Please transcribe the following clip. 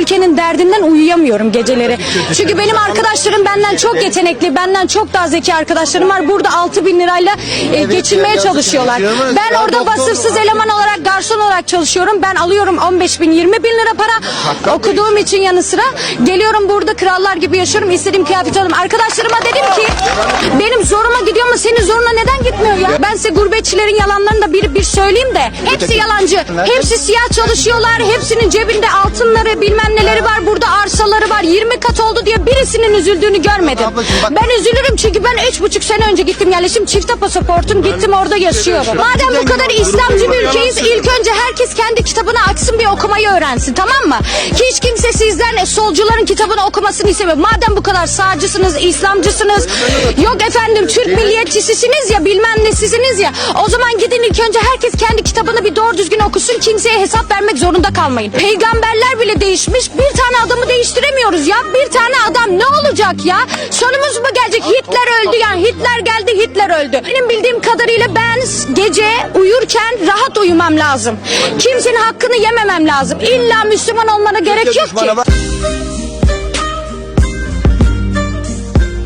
ülkenin derdinden uyuyamıyorum geceleri. Çünkü benim arkadaşlarım benden çok yetenekli, benden çok daha zeki arkadaşlarım var. Burada 6 bin lirayla e, geçinmeye çalışıyorlar. Ben orada vasıfsız eleman olarak, garson olarak çalışıyorum. Ben alıyorum 15 bin, 20 bin lira para. Okuduğum için yanı sıra geliyorum burada krallar gibi yaşıyorum. İstediğim kıyafeti alıyorum. Arkadaşlarıma dedim ki benim zoruma gidiyor ama senin zoruna ya? Ben size gurbetçilerin yalanlarını da bir bir söyleyeyim de hepsi yalancı. Hepsi siyah çalışıyorlar. Hepsinin cebinde altınları bilmem neleri var. Burada. 20 kat oldu diye birisinin üzüldüğünü görmedim. Ablacığım bak- Ben üzülürüm çünkü ben üç buçuk sene önce gittim yerleşim. Çifte pasaportum gittim orada yaşıyorum. Madem bu kadar İslamcı bir ülkeyiz ilk önce herkes kendi kitabını açsın bir okumayı öğrensin tamam mı? Hiç kimse sizden e, solcuların kitabını okumasını istemiyor. Madem bu kadar sağcısınız, İslamcısınız, yok efendim Türk milliyetçisisiniz ya bilmem nesisiniz ya. O zaman gidin ilk önce herkes kendi kitabını bir doğru düzgün okusun. Kimseye hesap vermek zorunda kalmayın. Peygamberler bile değişmiş. Bir tane adamı değiştiremiyoruz ya. Bir tane adam ne olacak ya? Sonumuz mu gelecek? Hitler öldü yani. Hitler geldi, Hitler öldü. Benim bildiğim kadarıyla ben gece uyurken rahat uyumam lazım. Kimsenin hakkını yememem lazım. İlla Müslüman olmana gerek yok ki.